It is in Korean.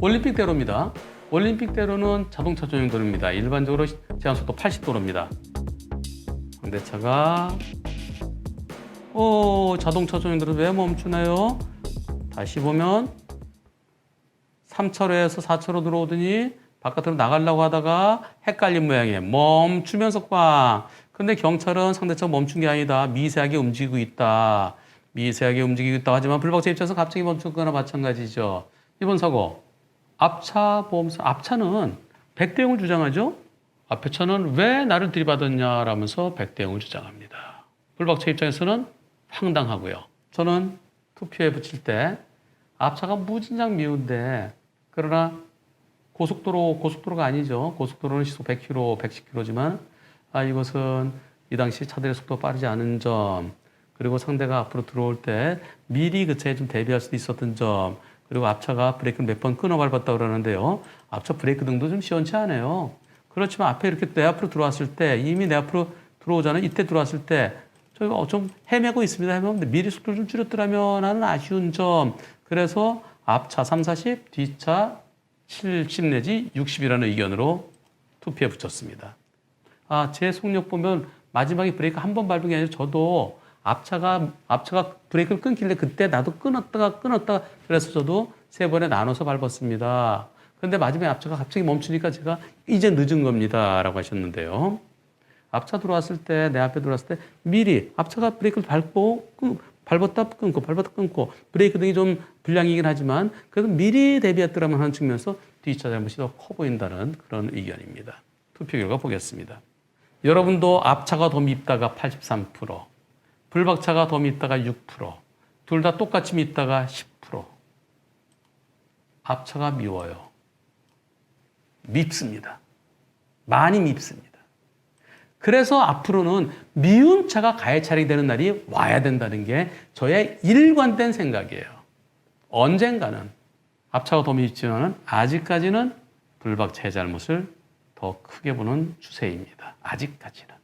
올림픽대로입니다. 올림픽대로는 자동차 전용 도로입니다. 일반적으로 제한 속도 80도로입니다. 상대차가 오 자동차 전용 도로 왜 멈추나요? 다시 보면 3차로에서 4차로 들어오더니 바깥으로 나가려고 하다가 헷갈린 모양이에요. 멈추면서 꽝. 근데 경찰은 상대차 멈춘 게 아니다. 미세하게 움직이고 있다. 미세하게 움직이고 있다. 하지만 불박차 입장에서 갑자기 멈췄거나 마찬가지죠. 이번 사고. 앞차 보험사, 앞차는 백대형을 주장하죠. 앞에 차는 왜 나를 들이받았냐라면서 백대형을 주장합니다. 불박차 입장에서는 황당하고요. 저는 투표에 붙일 때 앞차가 무진장 미운데 그러나 고속도로 고속도로가 아니죠. 고속도로는 시속 100km, 110km지만 아 이것은 이 당시 차들의 속도가 빠르지 않은 점 그리고 상대가 앞으로 들어올 때 미리 그 차에 좀 대비할 수도 있었던 점 그리고 앞차가 브레이크를 몇 번 끊어 밟았다 그러는데요. 앞차 브레이크 등도 좀 시원치 않아요. 그렇지만 앞에 이렇게 내 앞으로 들어왔을 때 이미 내 앞으로 들어오잖아요. 이때 들어왔을 때 저희가 좀 헤매고 있습니다. 헤매는데 미리 속도를 좀 줄였더라면 하는 아쉬운 점. 그래서 앞차 3, 40, 뒤차 70 내지 60이라는 의견으로 투표에 붙였습니다. 아, 제 속력 보면 마지막에 브레이크 한 번 밟은 게 아니라 저도 앞차가 앞차가 브레이크를 끊길래 그때 나도 끊었다가 끊었다가 그래서 저도 세 번에 나눠서 밟았습니다. 근데 마지막에 앞차가 갑자기 멈추니까 제가 이제 늦은 겁니다라고 하셨는데요. 앞차 들어왔을 때 내 앞에 들어왔을 때 미리 앞차가 브레이크를 밟고 끊- 밟았다 끊고 밟았다 끊고 브레이크 등이 좀 불량이긴 하지만 그래도 미리 대비했더라면 하는 측면에서 뒷차 잘못이 더 커 보인다는 그런 의견입니다. 투표 결과 보겠습니다. 여러분도 앞차가 더 밉다가 83%, 불박차가 더 밉다가 6%, 둘 다 똑같이 밉다가 10%. 앞차가 미워요. 밉습니다. 많이 밉습니다. 그래서 앞으로는 미운 차가 가해 차량이 되는 날이 와야 된다는 게 저의 일관된 생각이에요. 언젠가는 앞차가 더 밉지만은 아직까지는 불박차의 잘못을 더 크게 보는 추세입니다. 아직까지는.